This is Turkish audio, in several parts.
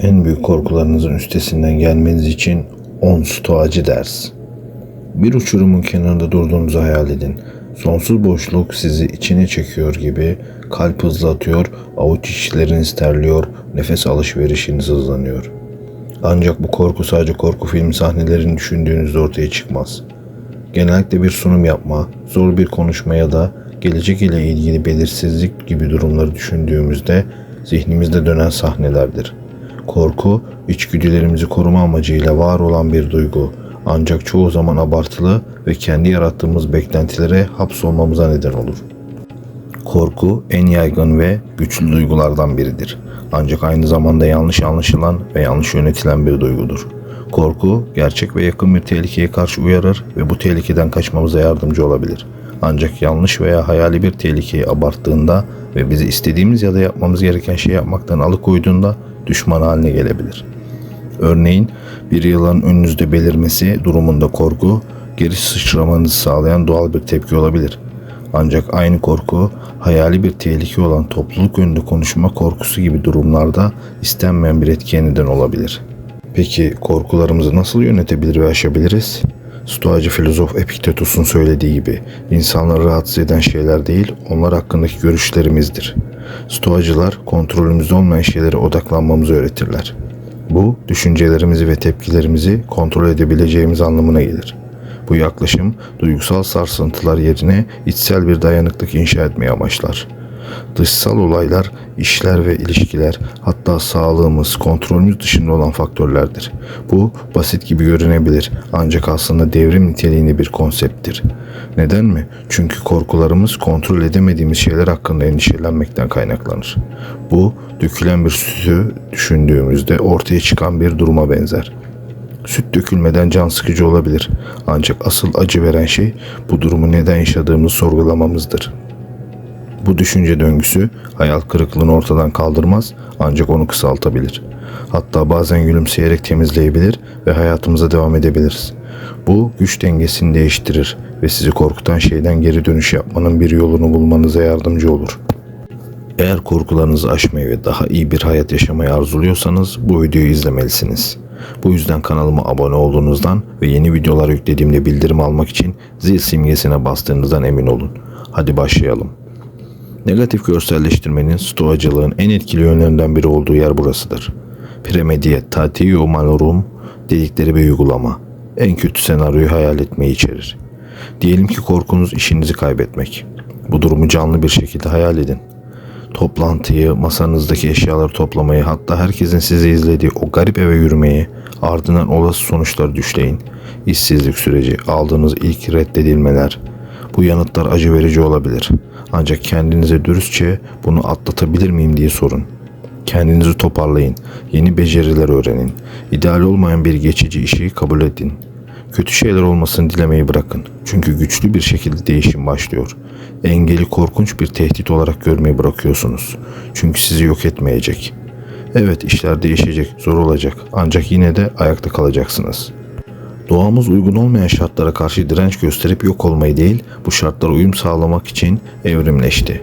En büyük korkularınızın üstesinden gelmeniz için 10 stoacı ders. Bir uçurumun kenarında durduğunuzu hayal edin. Sonsuz boşluk sizi içine çekiyor gibi kalp hızlı atıyor, avuç içleriniz terliyor, nefes alışverişiniz hızlanıyor. Ancak bu korku sadece korku filmi sahnelerini düşündüğünüzde ortaya çıkmaz. Genellikle bir sunum yapma, zor bir konuşma ya da gelecek ile ilgili belirsizlik gibi durumları düşündüğümüzde zihnimizde dönen sahnelerdir. Korku, içgüdülerimizi koruma amacıyla var olan bir duygu. Ancak çoğu zaman abartılı ve kendi yarattığımız beklentilere hapsolmamıza neden olur. Korku en yaygın ve güçlü duygulardan biridir. Ancak aynı zamanda yanlış anlaşılan ve yanlış yönetilen bir duygudur. Korku, gerçek ve yakın bir tehlikeye karşı uyarır ve bu tehlikeden kaçmamıza yardımcı olabilir. Ancak yanlış veya hayali bir tehlikeyi abarttığında ve bizi istediğimiz ya da yapmamız gereken şeyi yapmaktan alıkoyduğunda düşman haline gelebilir. Örneğin bir yılanın önünüzde belirmesi durumunda korku, geri sıçramanızı sağlayan doğal bir tepki olabilir. Ancak aynı korku, hayali bir tehlike olan topluluk önünde konuşma korkusu gibi durumlarda istenmeyen bir etkiye neden olabilir. Peki korkularımızı nasıl yönetebilir ve aşabiliriz? Stoacı filozof Epiktetus'un söylediği gibi insanları rahatsız eden şeyler değil, onlar hakkındaki görüşlerimizdir. Stoacılar kontrolümüzde olmayan şeylere odaklanmamızı öğretirler. Bu, düşüncelerimizi ve tepkilerimizi kontrol edebileceğimiz anlamına gelir. Bu yaklaşım duygusal sarsıntılar yerine içsel bir dayanıklık inşa etmeye amaçlar. Dışsal olaylar, işler ve ilişkiler, hatta sağlığımız kontrolümüz dışında olan faktörlerdir. Bu basit gibi görünebilir ancak aslında devrim niteliğinde bir konsepttir. Neden mi? Çünkü korkularımız kontrol edemediğimiz şeyler hakkında endişelenmekten kaynaklanır. Bu dökülen bir sütü düşündüğümüzde ortaya çıkan bir duruma benzer. Süt dökülmeden can sıkıcı olabilir. Ancak asıl acı veren şey bu durumu neden yaşadığımızı sorgulamamızdır. Bu düşünce döngüsü hayal kırıklığını ortadan kaldırmaz ancak onu kısaltabilir. Hatta bazen gülümseyerek temizleyebilir ve hayatımıza devam edebiliriz. Bu güç dengesini değiştirir ve sizi korkutan şeyden geri dönüş yapmanın bir yolunu bulmanıza yardımcı olur. Eğer korkularınızı aşmayı ve daha iyi bir hayat yaşamayı arzuluyorsanız bu videoyu izlemelisiniz. Bu yüzden kanalıma abone olduğunuzdan ve yeni videolar yüklediğimde bildirim almak için zil simgesine bastığınızdan emin olun. Hadi başlayalım. Negatif görselleştirmenin stoacılığın en etkili yönlerinden biri olduğu yer burasıdır. Premediyet, tatio malorum dedikleri bir uygulama. En kötü senaryoyu hayal etmeyi içerir. Diyelim ki korkunuz işinizi kaybetmek. Bu durumu canlı bir şekilde hayal edin. Toplantıyı, masanızdaki eşyaları toplamayı, hatta herkesin sizi izlediği o garip eve yürümeyi, ardından olası sonuçları düşleyin. İşsizlik süreci, aldığınız ilk reddedilmeler. Bu yanıtlar acı verici olabilir. Ancak kendinize dürüstçe bunu atlatabilir miyim diye sorun. Kendinizi toparlayın. Yeni beceriler öğrenin. İdeal olmayan bir geçici işi kabul edin. Kötü şeyler olmasını dilemeyi bırakın. Çünkü güçlü bir şekilde değişim başlıyor. Engeli korkunç bir tehdit olarak görmeyi bırakıyorsunuz. Çünkü sizi yok etmeyecek. Evet işler değişecek, zor olacak ancak yine de ayakta kalacaksınız. Doğamız uygun olmayan şartlara karşı direnç gösterip yok olmayı değil, bu şartlara uyum sağlamak için evrimleşti.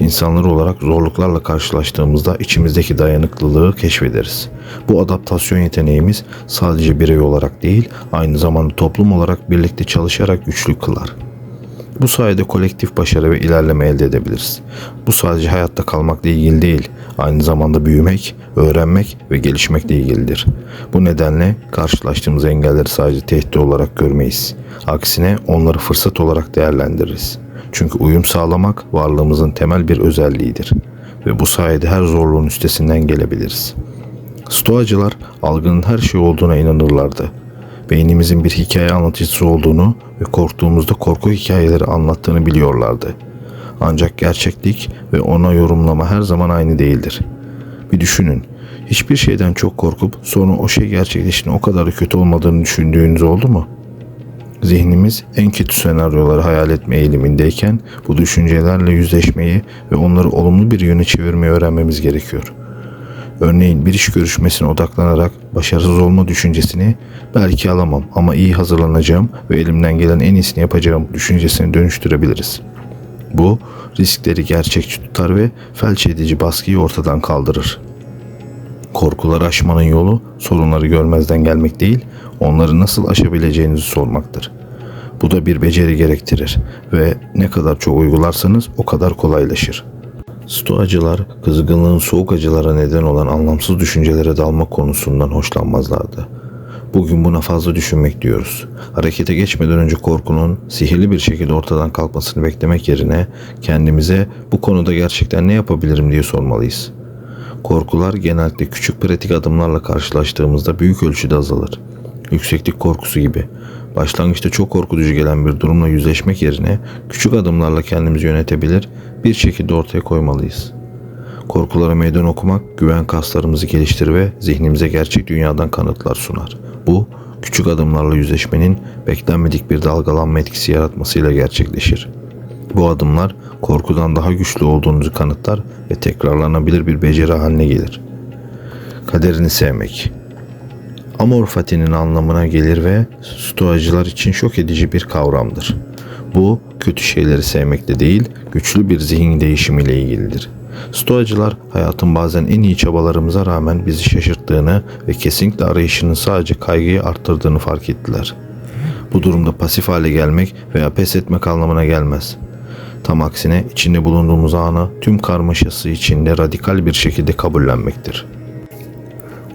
İnsanlar olarak zorluklarla karşılaştığımızda içimizdeki dayanıklılığı keşfederiz. Bu adaptasyon yeteneğimiz sadece birey olarak değil, aynı zamanda toplum olarak birlikte çalışarak güçlü kılar. Bu sayede kolektif başarı ve ilerleme elde edebiliriz. Bu sadece hayatta kalmakla ilgili değil, aynı zamanda büyümek, öğrenmek ve gelişmekle ilgilidir. Bu nedenle karşılaştığımız engelleri sadece tehdit olarak görmeyiz. Aksine onları fırsat olarak değerlendiririz. Çünkü uyum sağlamak varlığımızın temel bir özelliğidir ve bu sayede her zorluğun üstesinden gelebiliriz. Stoacılar algının her şey olduğuna inanırlardı. Beynimizin bir hikaye anlatıcısı olduğunu ve korktuğumuzda korku hikayeleri anlattığını biliyorlardı. Ancak gerçeklik ve ona yorumlama her zaman aynı değildir. Bir düşünün. Hiçbir şeyden çok korkup sonra o şey gerçekleştiğinde o kadar da kötü olmadığını düşündüğünüz oldu mu? Zihnimiz en kötü senaryoları hayal etme eğilimindeyken bu düşüncelerle yüzleşmeyi ve onları olumlu bir yöne çevirmeyi öğrenmemiz gerekiyor. Örneğin bir iş görüşmesine odaklanarak başarısız olma düşüncesini belki alamam ama iyi hazırlanacağım ve elimden gelen en iyisini yapacağım düşüncesine dönüştürebiliriz. Bu riskleri gerçekçi tutar ve felç edici baskıyı ortadan kaldırır. Korkuları aşmanın yolu sorunları görmezden gelmek değil, onları nasıl aşabileceğinizi sormaktır. Bu da bir beceri gerektirir ve ne kadar çok uygularsanız o kadar kolaylaşır. Stoacılar kızgınlığın soğuk acılara neden olan anlamsız düşüncelere dalmak konusundan hoşlanmazlardı. Bugün buna fazla düşünmek diyoruz. Harekete geçmeden önce korkunun sihirli bir şekilde ortadan kalkmasını beklemek yerine kendimize bu konuda gerçekten ne yapabilirim diye sormalıyız. Korkular genellikle küçük pratik adımlarla karşılaştığımızda büyük ölçüde azalır. Yükseklik korkusu gibi. Başlangıçta çok korkutucu gelen bir durumla yüzleşmek yerine küçük adımlarla kendimizi yönetebilir, bir şekilde ortaya koymalıyız. Korkulara meydan okumak güven kaslarımızı geliştirir ve zihnimize gerçek dünyadan kanıtlar sunar. Bu küçük adımlarla yüzleşmenin beklenmedik bir dalgalanma etkisi yaratmasıyla gerçekleşir. Bu adımlar korkudan daha güçlü olduğunuzu kanıtlar ve tekrarlanabilir bir beceri haline gelir. Kaderini sevmek Amor fati'nin anlamına gelir ve stoacılar için şok edici bir kavramdır. Bu kötü şeyleri sevmekle değil, güçlü bir zihin değişimiyle ilgilidir. Stoacılar hayatın bazen en iyi çabalarımıza rağmen bizi şaşırttığını ve kesinlikle arayışının sadece kaygıyı arttırdığını fark ettiler. Bu durumda pasif hale gelmek veya pes etmek anlamına gelmez. Tam aksine içinde bulunduğumuz anı tüm karmaşası içinde radikal bir şekilde kabullenmektir.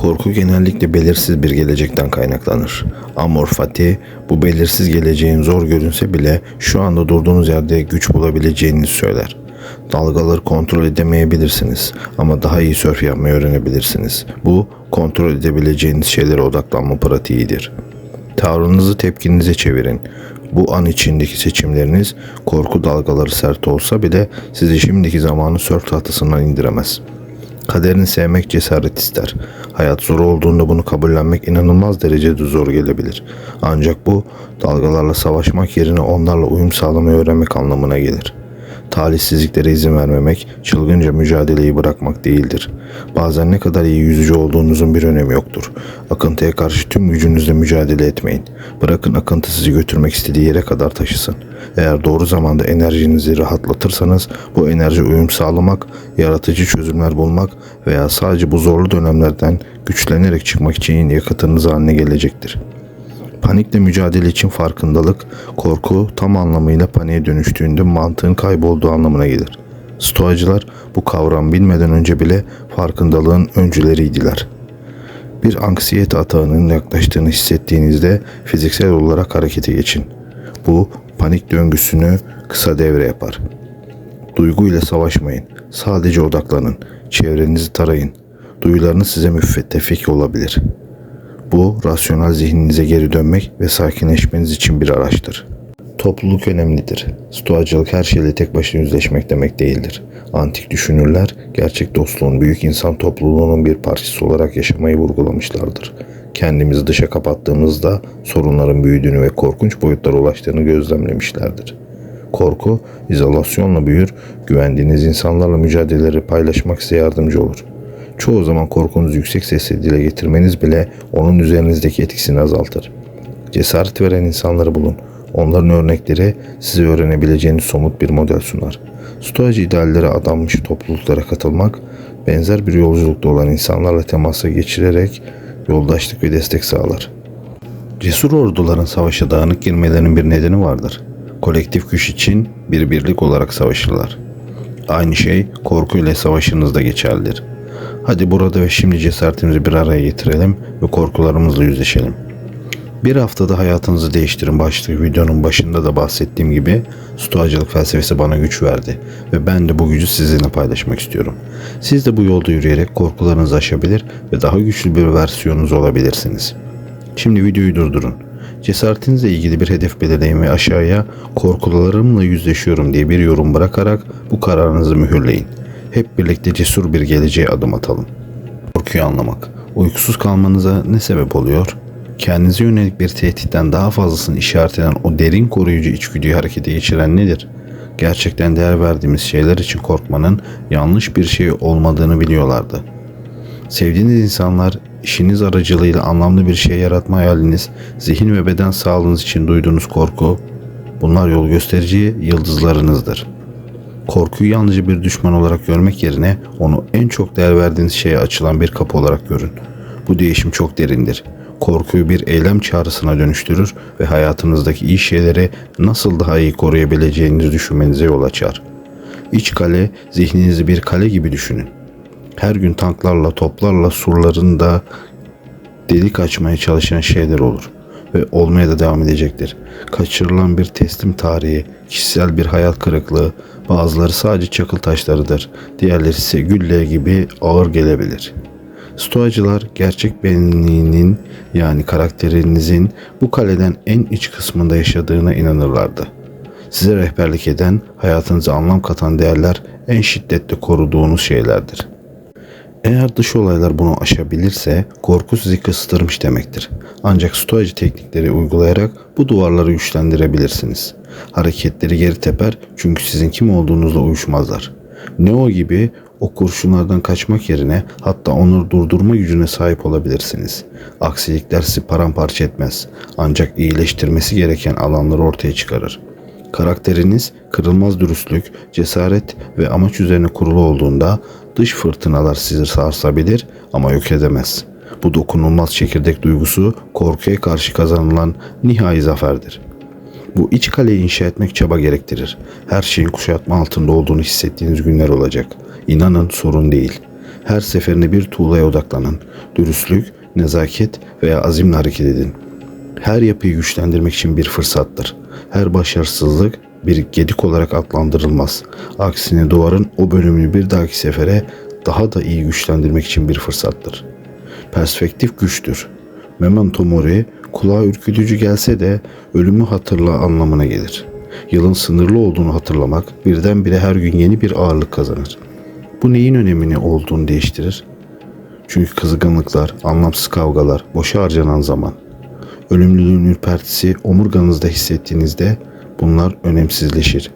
Korku genellikle belirsiz bir gelecekten kaynaklanır. Amor fati bu belirsiz geleceğin zor görünse bile şu anda durduğunuz yerde güç bulabileceğinizi söyler. Dalgaları kontrol edemeyebilirsiniz ama daha iyi sörf yapmayı öğrenebilirsiniz. Bu kontrol edebileceğiniz şeylere odaklanma pratiğidir. Tavrınızı tepkinize çevirin. Bu an içindeki seçimleriniz korku dalgaları sert olsa bile sizi şimdiki zamanı sörf tahtasından indiremez.'' Kaderini sevmek cesaret ister. Hayat zor olduğunda bunu kabullenmek inanılmaz derecede zor gelebilir. Ancak bu dalgalarla savaşmak yerine onlarla uyum sağlamayı öğrenmek anlamına gelir. Talihsizliklere izin vermemek, çılgınca mücadeleyi bırakmak değildir. Bazen ne kadar iyi yüzücü olduğunuzun bir önemi yoktur. Akıntıya karşı tüm gücünüzle mücadele etmeyin. Bırakın akıntı sizi götürmek istediği yere kadar taşısın. Eğer doğru zamanda enerjinizi rahatlatırsanız bu enerji uyum sağlamak, yaratıcı çözümler bulmak veya sadece bu zorlu dönemlerden güçlenerek çıkmak için yakıtınız haline gelecektir.'' Panikle mücadele için farkındalık, korku tam anlamıyla paniğe dönüştüğünde mantığın kaybolduğu anlamına gelir. Stoacılar bu kavram bilmeden önce bile farkındalığın öncüleriydiler. Bir anksiyete atağının yaklaştığını hissettiğinizde fiziksel olarak harekete geçin. Bu panik döngüsünü kısa devre yapar. Duyguyla savaşmayın. Sadece odaklanın. Çevrenizi tarayın. Duyularınız size müfettefik olabilir.'' Bu rasyonel zihninize geri dönmek ve sakinleşmeniz için bir araçtır. Topluluk önemlidir. Stoacılık her şeyle tek başına yüzleşmek demek değildir. Antik düşünürler gerçek dostluğun büyük insan topluluğunun bir parçası olarak yaşamayı vurgulamışlardır. Kendimizi dışa kapattığımızda sorunların büyüdüğünü ve korkunç boyutlara ulaştığını gözlemlemişlerdir. Korku, izolasyonla büyür, güvendiğiniz insanlarla mücadeleleri paylaşmak size yardımcı olur. Çoğu zaman korkunuzu yüksek sesle dile getirmeniz bile onun üzerinizdeki etkisini azaltır. Cesaret veren insanları bulun. Onların örnekleri size öğrenebileceğiniz somut bir model sunar. Stoacı ideallere adanmış topluluklara katılmak, benzer bir yolculukta olan insanlarla temasa geçirerek yoldaşlık ve destek sağlar. Cesur orduların savaşa dağınık girmelerinin bir nedeni vardır. Kolektif güç için bir birlik olarak savaşırlar. Aynı şey korku ile savaşınızda geçerlidir. Hadi burada ve şimdi cesaretimizi bir araya getirelim ve korkularımızla yüzleşelim. Bir haftada hayatınızı değiştirin başlığı videonun başında da bahsettiğim gibi stoacılık felsefesi bana güç verdi ve ben de bu gücü sizinle paylaşmak istiyorum. Siz de bu yolda yürüyerek korkularınızı aşabilir ve daha güçlü bir versiyonunuz olabilirsiniz. Şimdi videoyu durdurun. Cesaretinizle ilgili bir hedef belirleyin ve aşağıya korkularımla yüzleşiyorum diye bir yorum bırakarak bu kararınızı mühürleyin. Hep birlikte cesur bir geleceğe adım atalım. Korkuyu anlamak. Uykusuz kalmanıza ne sebep oluyor? Kendinize yönelik bir tehditten daha fazlasını işaret eden o derin koruyucu içgüdüyü harekete geçiren nedir? Gerçekten değer verdiğimiz şeyler için korkmanın yanlış bir şey olmadığını biliyorlardı. Sevdiğiniz insanlar, işiniz aracılığıyla anlamlı bir şey yaratma hayaliniz, zihin ve beden sağlığınız için duyduğunuz korku, bunlar yol gösterici yıldızlarınızdır.'' Korkuyu yalnızca bir düşman olarak görmek yerine onu en çok değer verdiğiniz şeye açılan bir kapı olarak görün. Bu değişim çok derindir. Korkuyu bir eylem çağrısına dönüştürür ve hayatınızdaki iyi şeyleri nasıl daha iyi koruyabileceğinizi düşünmenize yol açar. İç kale, zihninizi bir kale gibi düşünün. Her gün tanklarla, toplarla surlarında delik açmaya çalışan şeyler olur ve olmaya da devam edecektir. Kaçırılan bir teslim tarihi, kişisel bir hayal kırıklığı, bazıları sadece çakıl taşlarıdır, diğerleri ise gülle gibi ağır gelebilir. Stoacılar gerçek benliğinin yani karakterinizin bu kaleden en iç kısmında yaşadığına inanırlardı. Size rehberlik eden, hayatınıza anlam katan değerler en şiddetle koruduğunuz şeylerdir. Eğer dış olaylar bunu aşabilirse korku sizi kıstırmış demektir. Ancak stoacı teknikleri uygulayarak bu duvarları güçlendirebilirsiniz. Hareketleri geri teper çünkü sizin kim olduğunuzla uyuşmazlar. Neo gibi o kurşunlardan kaçmak yerine hatta onları durdurma gücüne sahip olabilirsiniz. Aksilikler sizi paramparça etmez ancak iyileştirmesi gereken alanları ortaya çıkarır. Karakteriniz kırılmaz dürüstlük, cesaret ve amaç üzerine kurulu olduğunda dış fırtınalar sizi sarsabilir ama yok edemez. Bu dokunulmaz çekirdek duygusu korkuya karşı kazanılan nihai zaferdir. Bu iç kaleyi inşa etmek çaba gerektirir. Her şeyin kuşatma altında olduğunu hissettiğiniz günler olacak. İnanın sorun değil. Her seferinde bir tuğlaya odaklanın. Dürüstlük, nezaket veya azimle hareket edin. Her yapıyı güçlendirmek için bir fırsattır. Her başarısızlık bir gedik olarak adlandırılmaz. Aksine duvarın o bölümünü bir dahaki sefere daha da iyi güçlendirmek için bir fırsattır. Perspektif güçtür. Memento mori kulağa ürkütücü gelse de ölümü hatırla anlamına gelir. Yılın sınırlı olduğunu hatırlamak birdenbire her gün yeni bir ağırlık kazanır. Bu neyin önemini olduğunu değiştirir. Çünkü kızgınlıklar, anlamsız kavgalar, boşa harcanan zaman. Ölümlülüğün ürpertisi omurganızda hissettiğinizde bunlar önemsizleşir.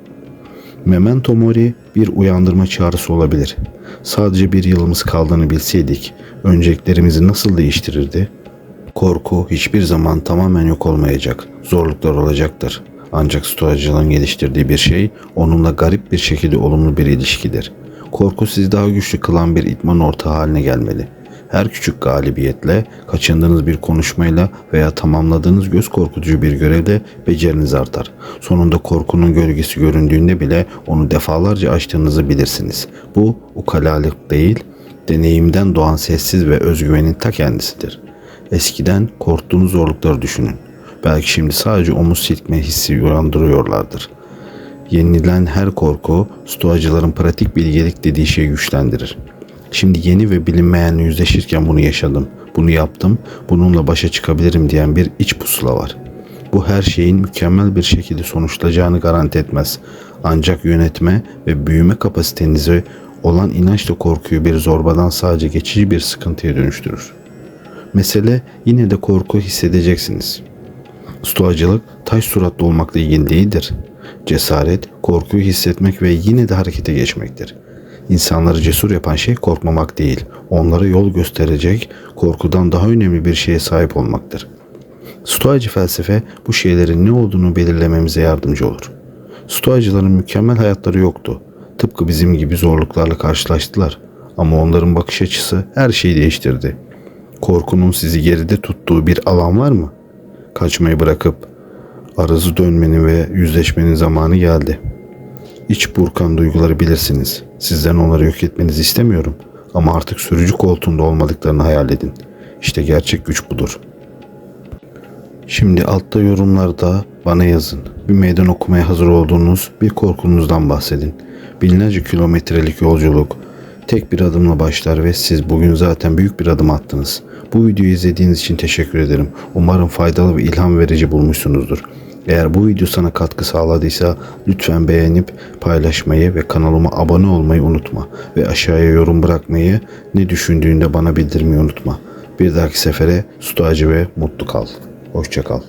Memento mori bir uyandırma çağrısı olabilir. Sadece bir yılımız kaldığını bilseydik, önceliklerimizi nasıl değiştirirdi? Korku hiçbir zaman tamamen yok olmayacak. Zorluklar olacaktır. Ancak stoacılığın geliştirdiği bir şey onunla garip bir şekilde olumlu bir ilişkidir. Korku sizi daha güçlü kılan bir itman ortağı haline gelmeli. Her küçük galibiyetle, kaçındığınız bir konuşmayla veya tamamladığınız göz korkutucu bir görevle beceriniz artar. Sonunda korkunun gölgesi göründüğünde bile onu defalarca aştığınızı bilirsiniz. Bu ukalalık değil, deneyimden doğan sessiz ve özgüvenin ta kendisidir. Eskiden korktuğunuz zorlukları düşünün. Belki şimdi sadece omuz silkme hissi uyandırıyorlardır. Yenilen her korku, stoacıların pratik bilgelik dediği şeyi güçlendirir. Şimdi yeni ve bilinmeyenle yüzleşirken bunu yaşadım, bunu yaptım, bununla başa çıkabilirim diyen bir iç pusula var. Bu her şeyin mükemmel bir şekilde sonuçlanacağını garanti etmez. Ancak yönetme ve büyüme kapasitenizi olan inançla korkuyu bir zorbadan sadece geçici bir sıkıntıya dönüştürür. Mesele yine de korku hissedeceksiniz. Stoacılık taş suratlı olmakla ilgili değildir. Cesaret, korkuyu hissetmek ve yine de harekete geçmektir. İnsanları cesur yapan şey korkmamak değil, onlara yol gösterecek, korkudan daha önemli bir şeye sahip olmaktır. Stoacı felsefe bu şeylerin ne olduğunu belirlememize yardımcı olur. Stoacıların mükemmel hayatları yoktu. Tıpkı bizim gibi zorluklarla karşılaştılar. Ama onların bakış açısı her şeyi değiştirdi. Korkunun sizi geride tuttuğu bir alan var mı? Kaçmayı bırakıp arızı dönmenin ve yüzleşmenin zamanı geldi. İç burkan duyguları bilirsiniz. Sizden onları yok etmenizi istemiyorum. Ama artık sürücü koltuğunda olmadıklarını hayal edin. İşte gerçek güç budur. Şimdi altta yorumlarda bana yazın. Bir meydan okumaya hazır olduğunuz bir korkunuzdan bahsedin. Binlerce kilometrelik yolculuk tek bir adımla başlar ve siz bugün zaten büyük bir adım attınız. Bu videoyu izlediğiniz için teşekkür ederim. Umarım faydalı ve ilham verici bulmuşsunuzdur. Eğer bu video sana katkı sağladıysa lütfen beğenip paylaşmayı ve kanalıma abone olmayı unutma. Ve aşağıya yorum bırakmayı, ne düşündüğünde bana bildirmeyi unutma. Bir dahaki sefere stoacı ve mutlu kal. Hoşça kal.